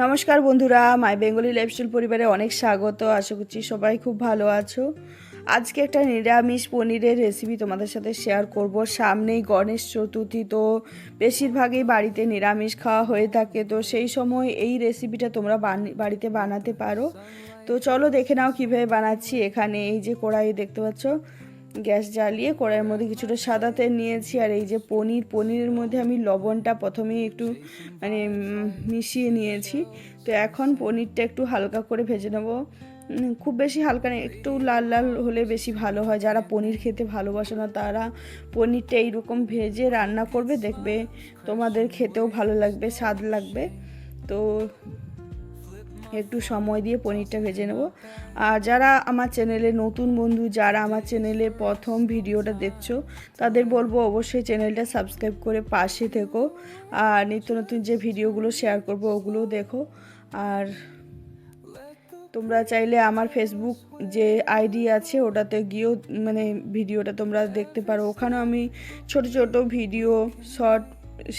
নমস্কার বন্ধুরা, মাই Bengali lifestyle পরিবারে অনেক স্বাগত। আশা করছি সবাই খুব ভালো আছো। আজকে একটা নিরামিষ পনিরের রেসিপি তোমাদের সাথে শেয়ার করব। সামনেই গণেশ চতুর্থী, তো বেশিরভাগই বাড়িতে নিরামিষ খাওয়া হয়ে থাকে। তো সেই সময় এই রেসিপিটা তোমরা বাড়িতে বানাতে পারো। তো চলো দেখে নাও কীভাবে বানাচ্ছি। এখানে এই যে কড়াই দেখতে পাচ্ছ গ্যাস জ্বালিয়ে কড়াইয়ের মধ্যে কিছুটা সাদা তেল নিয়েছি আর এই যে পনির, পনিরের মধ্যে আমি লবণটা প্রথমেই একটু মানে মিশিয়ে নিয়েছি। তো এখন পনিরটা একটু হালকা করে ভেজে নেব। খুব বেশি হালকা না, একটু লাল লাল হলে বেশি ভালো হয়। যারা পনির খেতে ভালোবাসে না, তারা পনিরটা এইরকম ভেজে রান্না করবে, দেখবে তোমাদের খেতেও ভালো লাগবে, স্বাদ লাগবে। তো একটু সময় দিয়ে পনিরটা ভেজে নেব। আর যারা আমার চ্যানেলে নতুন বন্ধু, যারা আমার চ্যানেলে প্রথম ভিডিওটা দেখছ, তাদের বলব অবশ্যই চ্যানেলটা সাবস্ক্রাইব করে পাশে থেকো। আর নিত্য নতুন যে ভিডিওগুলো শেয়ার করব, ওগুলোও দেখো। আর তোমরা চাইলে আমার ফেসবুক যে আইডি আছে, ওটাতে গিয়েও মানে ভিডিওটা তোমরা দেখতে পারো। ওখানেও আমি ছোট ছোট ভিডিও শর্ট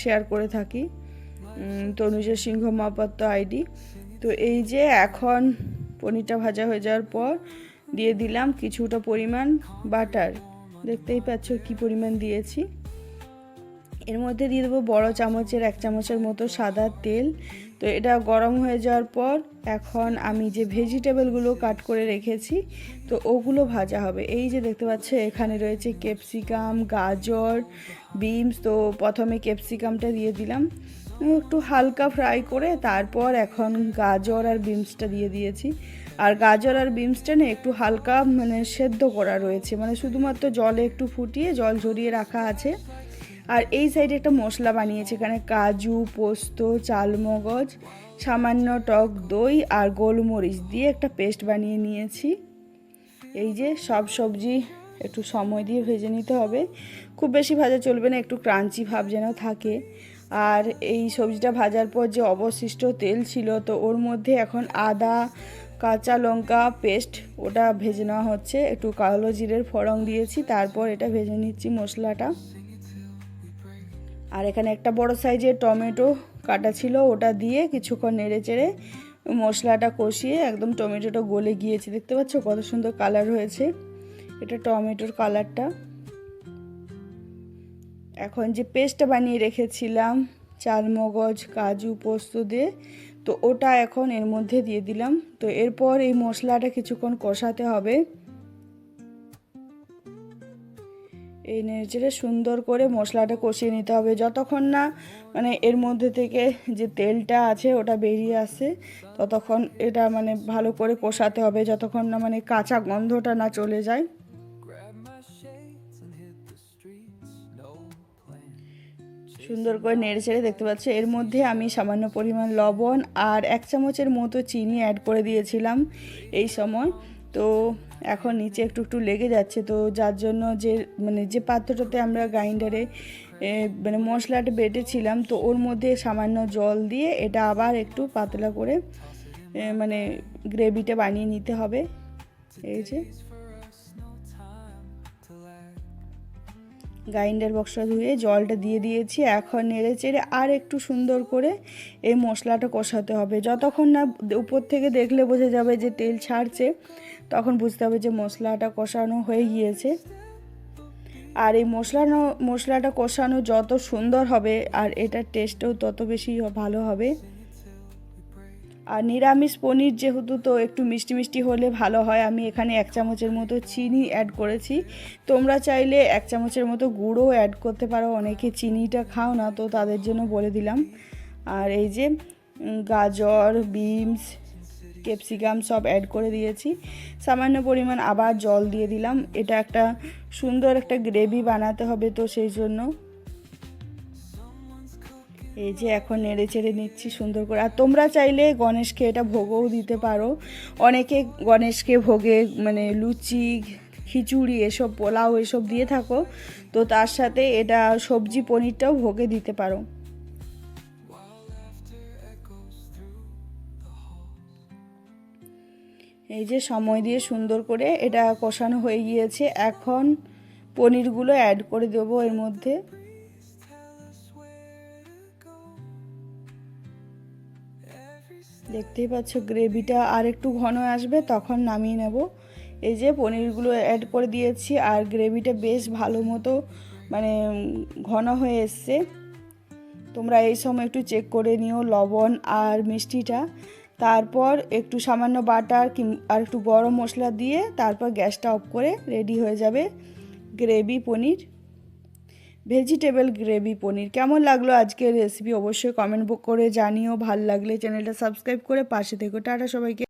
শেয়ার করে থাকি। তনুজা সিংহ মাপাত্র আইডি। তো এই যে এখন পনিরটা ভাজা হয়ে যাওয়ার পর দিয়ে দিলাম কিছুটা পরিমাণ বাটার। দেখতেই পাচ্ছ কি পরিমাণ দিয়েছি। এর মধ্যে দিয়ে দেবো বড়ো চামচের, এক চামচের মতো সাদা তেল। তো এটা গরম হয়ে যাওয়ার পর এখন আমি যে ভেজিটেবলগুলো কাট করে রেখেছি, তো ওগুলো ভাজা হবে। এই যে দেখতে পাচ্ছ, এখানে রয়েছে ক্যাপসিকাম, গাজর, বিনস। তো প্রথমে ক্যাপসিকামটা দিয়ে দিলাম। একটু হালকা ফ্রাই করে তারপর এখন গাজর আর বিনসটা দিয়ে দিয়েছি। আর গাজর আর বিনসটা না একটু হালকা মানে সেদ্ধ করা রয়েছে। মানে শুধুমাত্র জলে একটু ফুটিয়ে জল ঝরিয়ে রাখা আছে। আর এই সাইডে একটা মশলা বানিয়েছি, এখানে কাজু, পোস্ত, চালমগজ, সামান্য টক দই আর গোলমরিচ দিয়ে একটা পেস্ট বানিয়ে নিয়েছি। এই যে সব সবজি একটু সময় দিয়ে ভেজে নিতে হবে। খুব বেশি ভাজা চলবে না, একটু ক্রাঞ্চি ভাব যেন থাকে। আর এই সবজিটা ভাজার পর যে অবশিষ্ট তেল ছিল, তো ওর মধ্যে এখন আদা, কাঁচা লঙ্কা পেস্ট, ওটা ভেজে নেওয়া হচ্ছে। একটু কালো জিরের ফড়ং দিয়েছি, তারপর এটা ভেজে নিচ্ছি মশলাটা। আর এখানে একটা বড় সাইজের টমেটো কাটা ছিল, ওটা দিয়ে কিছুক্ষণ নেড়ে চেড়ে মশলাটা কষিয়ে একদম টমেটোটা গলে গিয়েছে। দেখতে পাচ্ছ কত সুন্দর কালার হয়েছে। এটা টমেটোর কালারটা এখন যে পেস্টটা বানিয়ে রেখেছিলাম চালমগজ কাজু, পোস্ত দিয়ে, তো ওটা এখন এর মধ্যে দিয়ে দিলাম। তো এরপর এই মশলাটা কিছুক্ষণ কষাতে হবে। এই নেড়েচেড়ে সুন্দর করে মশলাটা কষিয়ে নিতে হবে। যতক্ষণ না মানে এর মধ্যে থেকে যে তেলটা আছে, ওটা বেরিয়ে আসে, ততক্ষণ এটা মানে ভালো করে কষাতে হবে। যতক্ষণ না মানে কাঁচা গন্ধটা না চলে যায়। সুন্দর করে নেড়ে চেড়ে দেখতে পাচ্ছ, এর মধ্যে আমি সামান্য পরিমাণ লবণ আর এক চামচের মতো চিনি অ্যাড করে দিয়েছিলাম এই সময়। তো এখন নিচে একটু একটু লেগে যাচ্ছে, তো যার জন্য যে মানে যে পাত্রটাতে আমরা গ্রাইন্ডারে মানে মশলাটা বেটেছিলাম, তো ওর মধ্যে সামান্য জল দিয়ে এটা আবার একটু পাতলা করে মানে গ্রেভিটা বানিয়ে নিতে হবে। এই যে। গ্রাইন্ডার বক্সটা ধুয়ে জলটা দিয়ে দিয়েছি। এখন নেড়ে চেড়ে আর একটু সুন্দর করে এই মশলাটা কষাতে হবে। যতক্ষণ না উপর থেকে দেখলে বোঝা যাবে যে তেল ছাড়ছে, তখন বুঝতে হবে যে মশলাটা কষানো হয়ে গিয়েছে। আর এই মশলানো, মশলাটা কষানো যত সুন্দর হবে আর এটার টেস্টও তত বেশি ভালো হবে। আর নিরামিষ পনির যেহেতু তো একটু মিষ্টি মিষ্টি হলে ভালো হয়, আমি এখানে এক চামচের মতো চিনি অ্যাড করেছি। তোমরা চাইলে এক চামচের মতো গুঁড়ো অ্যাড করতে পারো, অনেকে চিনিটা খাও না, তো তাদের জন্য বলে দিলাম। আর এই যে গাজর, বিনস, ক্যাপসিকাম সব অ্যাড করে দিয়েছি। সামান্য পরিমাণ আবার জল দিয়ে দিলাম। এটা একটা সুন্দর একটা গ্রেভি বানাতে হবে তো সেই জন্য। এই যে এখন নেড়ে চেড়ে নিচ্ছি সুন্দর করে। আর তোমরা চাইলে গণেশকে এটা ভোগও দিতে পারো। অনেকে গণেশকে ভোগে মানে লুচি, খিচুড়ি এসব, পোলাও এসব দিয়ে থাকো। তো তার সাথে এটা সবজি পনিরটাও ভোগে দিতে পারো। এই যে সময় দিয়ে সুন্দর করে এটা কষানো হয়ে গিয়েছে। এখন পনিরগুলো অ্যাড করে দেবো এর মধ্যে। দেখতেই পাচ্ছ, গ্রেভিটা আর একটু ঘন আসবে, তখন নামিয়ে নেব। এই যে পনিরগুলো অ্যাড করে দিয়েছি, আর গ্রেভিটা বেশ ভালো মতো মানে ঘন হয়ে এসছে। তোমরা এই সময় একটু চেক করে নিও লবণ আর মিষ্টিটা। তারপর একটু সামান্য বাটার আর একটু গরম মশলা দিয়ে তারপর গ্যাসটা অফ করে রেডি হয়ে যাবে gravy paneer. Vegetable gravy paneer. কেমন লাগল আজকের রেসিপি অবশ্যই কমেন্ট করে জানিও। ভালো লাগলে চ্যানেলটা সাবস্ক্রাইব করে পাশে থেকো। টাটা সবাইকে।